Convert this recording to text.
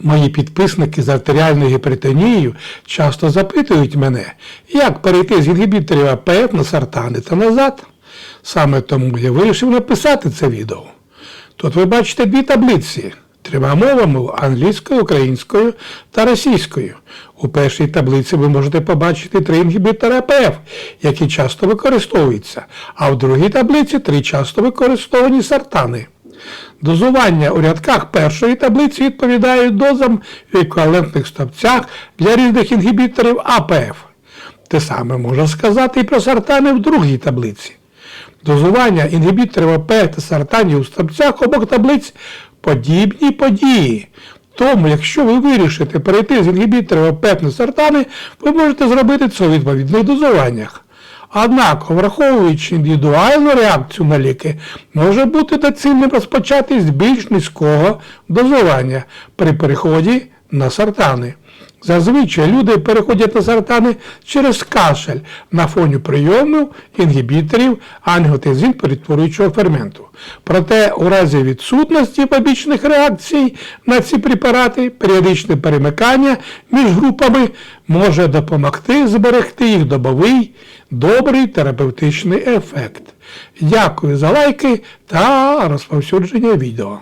Мої підписники з артеріальною гіпертонією часто запитують мене, як перейти з інгібіторів АПФ на сартани та назад. Саме тому я вирішив написати це відео. Тут ви бачите дві таблиці трьома мовами англійською, українською та російською. У першій таблиці ви можете побачити три інгібітори АПФ, які часто використовуються, а в другій таблиці три часто використовані сартани. Дозування у рядках першої таблиці відповідають дозам в еквівалентних стовпцях для різних інгібіторів АПФ. Те саме можна сказати і про сартани в другій таблиці. Дозування інгібіторів АП та сартанів у стовпцях обох таблиць подібні події. Тому, якщо ви вирішите перейти з інгібіторів АП на сартани, ви можете зробити це у відповідних дозуваннях. Однак, враховуючи індивідуальну реакцію на ліки, може бути доцільним розпочати з більш низького дозування при переході на сартани. Зазвичай люди переходять на сартани через кашель на фоні прийому інгібіторів ангіотензин перетворюючого ферменту. Проте у разі відсутності побічних реакцій на ці препарати періодичне перемикання між групами може допомогти зберегти їх добовий добрий терапевтичний ефект. Дякую за лайки та розповсюдження відео.